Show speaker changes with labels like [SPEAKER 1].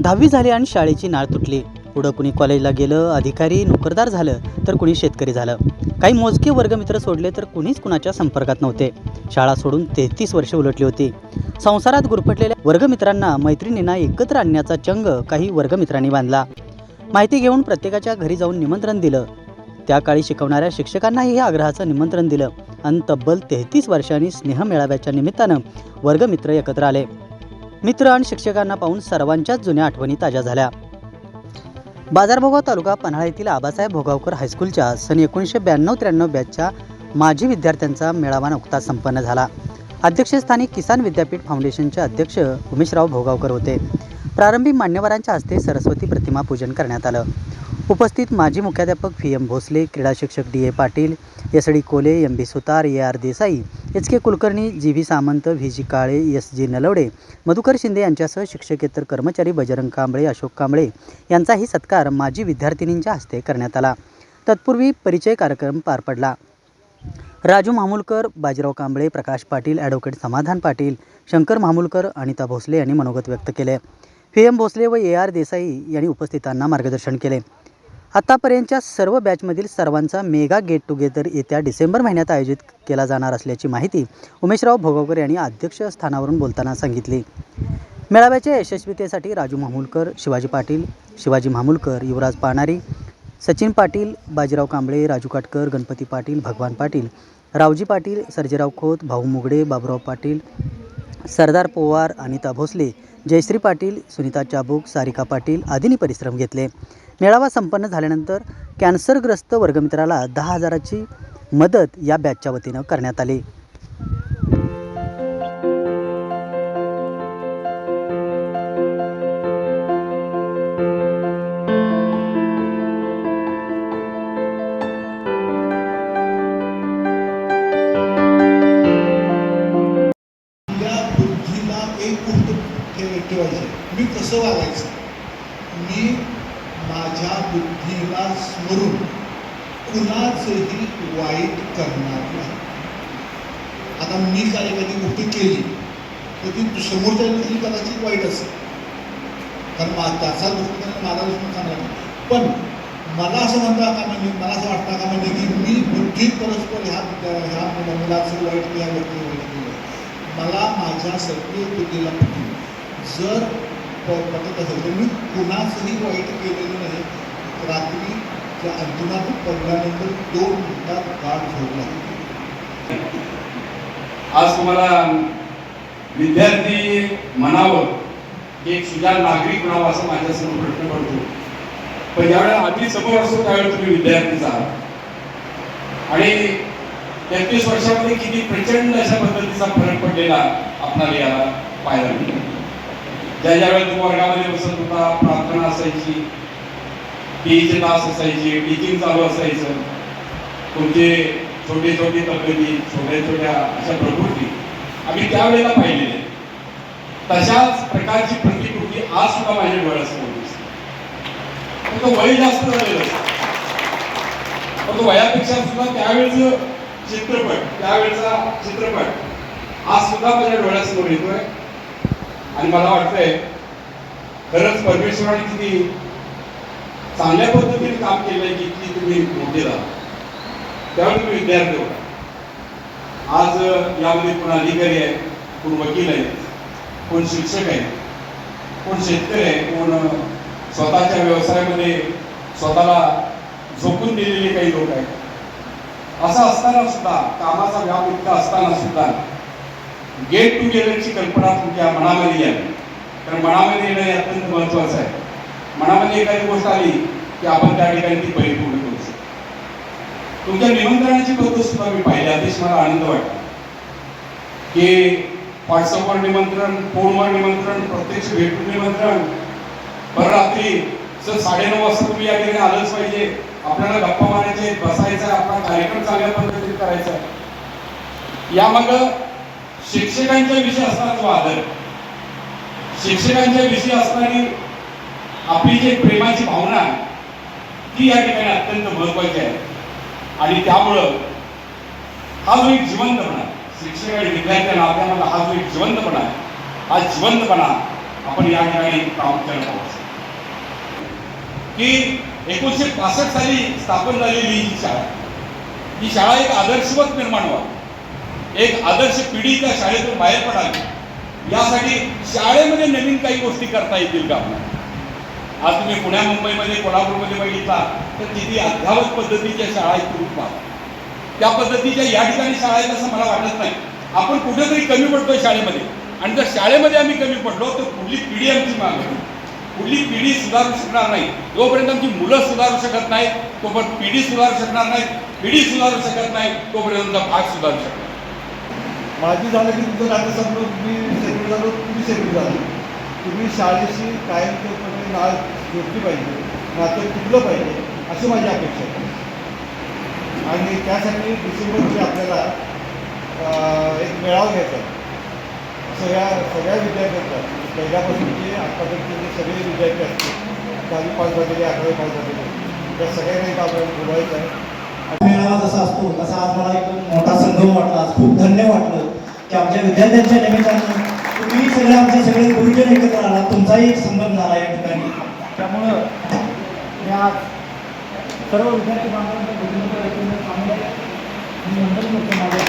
[SPEAKER 1] दहावी झाली आणि शाळेची नाळ तुटली. पुढं कुणी कॉलेजला गेलं अधिकारी नोकरदार झालं तर कुणी शेतकरी झालं. काही मोजके वर्गमित्र सोडले तर कुणीच कुणाच्या संपर्कात नव्हते. शाळा सोडून तेहतीस वर्षे उलटली होती. संसारात गुरफटलेल्या वर्गमित्रांना मैत्रिणींना एकत्र आणण्याचा चंग काही वर्गमित्रांनी बांधला. माहिती घेऊन प्रत्येकाच्या घरी जाऊन निमंत्रण दिलं. त्या काळी शिकवणाऱ्या शिक्षकांनाही या आग्रहाचं निमंत्रण दिलं. आणि तब्बल तेहतीस वर्षांनी स्नेह मेळाव्याच्या निमित्तानं वर्गमित्र एकत्र आले. मित्र आणि शिक्षकांना पाहून सर्वांच्याच जुन्या आठवणी ताज्या झाल्या. बाजारभोगाव तालुका पन्हाळा येथील आबासाहेब भोगावकर हायस्कूलच्या सन एकोणीसशे ब्याण्णव त्र्याण्णव बॅचच्या माजी विद्यार्थ्यांचा मेळावा नुकताच संपन्न झाला. अध्यक्षस्थानी किसान विद्यापीठ फाउंडेशनचे अध्यक्ष उमेशराव भोगावकर होते. प्रारंभी मान्यवरांच्या हस्ते सरस्वती प्रतिमा पूजन करण्यात आलं. उपस्थित माजी मुख्याध्यापक व्ही एम भोसले क्रीडा शिक्षक D A Patil S D Kole M B Sutar A R Desai H K Kulkarni G V Samant V G Kale S G Nalawade Madhukar Shinde यांच्यासह शिक्षकेतर कर्मचारी बजरंग कांबळे अशोक कांबळे यांचाही सत्कार माजी विद्यार्थिनींच्या हस्ते करण्यात आला. तत्पूर्वी परिचय कार्यक्रम पार पडला. राजू मामुलकर बाजीराव कांबळे प्रकाश पाटील ॲडव्होकेट समाधान पाटील शंकर मामुलकर अनिता भोसले यांनी मनोगत व्यक्त केले. व्ही एम भोसले व ए आर देसाई यांनी उपस्थितांना मार्गदर्शन केले. आतापर्यंतच्या सर्व बॅचमधील सर्वांचा मेगा गेट टुगेदर येत्या डिसेंबर महिन्यात आयोजित केला जाणार असल्याची माहिती उमेशराव भोगावकर यांनी अध्यक्षस्थानावरून बोलताना सांगितली. मेळाव्याच्या यशस्वीतेसाठी राजू मामुलकर शिवाजी पाटील शिवाजी मामुलकर युवराज पाणारी सचिन पाटील बाजीराव कांबळे राजू काटकर गणपती पाटील भगवान पाटील रावजी पाटील सर्जेराव खोत भाऊ मुगडे बाबुराव पाटील सरदार पोवार अनिता भोसले जयश्री पाटील सुनीता चाबूक सारिका पाटील आदींनी परिश्रम घेतले. मेळावा संपन्न झाल्यानंतर कॅन्सरग्रस्त वर्गमित्राला दहा हजाराची मदत या बॅचच्या वतीनं करण्यात आली.
[SPEAKER 2] मी कसं वागायचं? मी माझ्या बुद्धीला स्मरून कुणाचंही वाईट करणार नाही. आता मी काय कधी गोष्ट केली तर ती समोरच्या व्यक्तीची कदाचित वाईट असेल. कारण मा त्याचा दृष्टिकोन माझा दृष्टिकोन चांगला नाही. पण मला असं म्हणता का म्हणजे मला असं वाटतं का म्हणजे की मी बुद्धी परस्पर ह्या ह्या मुला- मुलाचं वाईट किंवा व्यक्ती वाईट मला माझ्या सगळी बुद्धीला जर पटत असेल तर मी कुणाचंही वाईट केलेलं नाही. रात्री त्या अंतुनात पडल्यानंतर दोन मिनिटात गाठ झोपला
[SPEAKER 3] आज तुम्हाला विद्यार्थी म्हणावं एक सुजाण नागरिक म्हणावं असं माझ्यासमोर प्रश्न पडतो. पण ज्यावेळेला आम्ही समोर असतो त्यावेळेला तुम्ही विद्यार्थीच आहात. आणि तेहतीस वर्षामध्ये किती प्रचंड अशा पद्धतीचा फरक पडलेला आपणाला याला पाहायला मिळतो. ज्या ज्यावेळेला तू वर्गामध्ये बसत होता प्रार्थना असायची टीचे तास असायचे टीचिंग चालू असायचं तुमचे छोटे छोटे तब्येती छोट्या छोट्या अशा प्रकृती आम्ही त्यावेळेला पाहिलेले तशाच प्रकारची प्रतिकृती आज सुद्धा माझ्या डोळ्यासमोर दिसते. फक्त वय जास्त झालेलं असतं. पण वयापेक्षा सुद्धा त्यावेळेचं चित्रपट त्यावेळेचा चित्रपट आज सुद्धा माझ्या डोळ्यासमोर येतोय. आणि मला वाटतंय खरंच परमेश्वराने किती चांगल्या पद्धतीने काम केलंय की किती तुम्ही मोठे झाला त्यावेळी तुम्ही विद्यार्थी होता. आज यामध्ये कोण अधिकारी आहे कोण वकील आहे कोण शिक्षक आहे कोण शेतकरी आहे कोण स्वतःच्या व्यवसायामध्ये स्वतःला झोकून दिलेले काही लोक आहेत. असं असताना सुद्धा कामाचा व्याप इतका असताना सुद्धा गेट टुगेदरची कल्पना तुमच्या मनामध्ये यावी कारण मनामध्ये येणं हे अत्यंत महत्वाचं आहे. मनामध्ये एखादी गोष्ट आली की आपण त्या ठिकाणी ती परिपूर्ण करू शकतो तुमच्या निमंत्रणाची पद्धत सुद्धा मी पाहिली. अतिशय मला आनंद वाटला. की व्हॉट्सअपवर निमंत्रण फोनवर निमंत्रण प्रत्यक्ष भेटून निमंत्रण. बरं रात्री सर साडेनऊ वाजता तुम्ही या ठिकाणी आलंच पाहिजे. आपल्याला गप्पा मारायचे बसायचं आपला कार्यक्रम चांगल्या पद्धतीने करायचा. यामागं शिक्षकांच्या विषयी असणारा जो आदर. शिक्षकांच्या विषयी असणारी आपली जी प्रेमाची भावना आहे, ती या ठिकाणी अत्यंत महत्वाची आहे. आणि त्यामुळं हा जो एक जिवंतपणा आहे, शिक्षक आणि विद्यार्थ्या नात्यामधला हा जो एक जिवंतपणा आहे हा जिवंतपणा आपण या ठिकाणी प्रामुख्याने पाहू की एकोणीसशे पासष्ट साली स्थापन झालेली ही शाळा ही शाळा एक आदर्शवत निर्माण व्हावी. एक आदर्श पिढी त्या शाळेतून बाहेर पडावी. यासाठी शाळेमध्ये नवीन काही गोष्टी करता येतील का? आपल्याला आज तुम्ही पुण्या मुंबईमध्ये कोल्हापूरमध्ये बघितला तर किती अध्यावत पद्धतीच्या शाळा आहेत कुटुंबात त्या पद्धतीच्या या ठिकाणी शाळा आहेत असं मला वाटत नाही. आपण कुठेतरी कमी पडतोय शाळेमध्ये. आणि जर शाळेमध्ये आम्ही कमी पडलो तर पुढली पिढी आमची मागे पुढली पिढी सुधारू शकणार नाही. जोपर्यंत आमची मुलं सुधारू शकत नाहीत तोपर्यंत पिढी सुधारू शकणार नाही पिढी सुधारू शकत नाही तोपर्यंत भाग सुधारू शकत नाही.
[SPEAKER 4] माझी झालं की तुमचं नातं संपलं तुम्ही सेक्रेटरी झालो तुम्ही सेक्रेटरी झालो. तुम्ही शाळेशी कायमस्वरूपी नाळ जोडली पाहिजे नातं टिकलं पाहिजे अशी माझी अपेक्षा आहे. आणि त्यासाठी डिसेंबरमध्ये आपल्याला एक मेळावा घ्यायचा आहे. सगळ्या सगळ्या विद्यार्थ्यांचा पहिल्यापासूनचे आत्तापर्यंतचे सगळे विद्यार्थी असतील दहावी पास झालेले अकरावी पास झालेले त्या सगळ्यांना एक आपल्याला बोलवायचं आहे.
[SPEAKER 5] मेळावा जसा असतो तसा आज मला एक मोठा संगम वाटला. आज खूप धन्य वाटलं की आमच्या विद्यार्थ्यांच्या निमित्तानं तुम्ही सगळे आमचे सगळे गुरुजन एकत्र आला तुमचाही एक संगम झाला या ठिकाणी.
[SPEAKER 4] त्यामुळं या सर्व विद्यार्थी बांधवांच्या गुरुजींच्या वतीनं चांगलं मी नंतर करतो माझ्या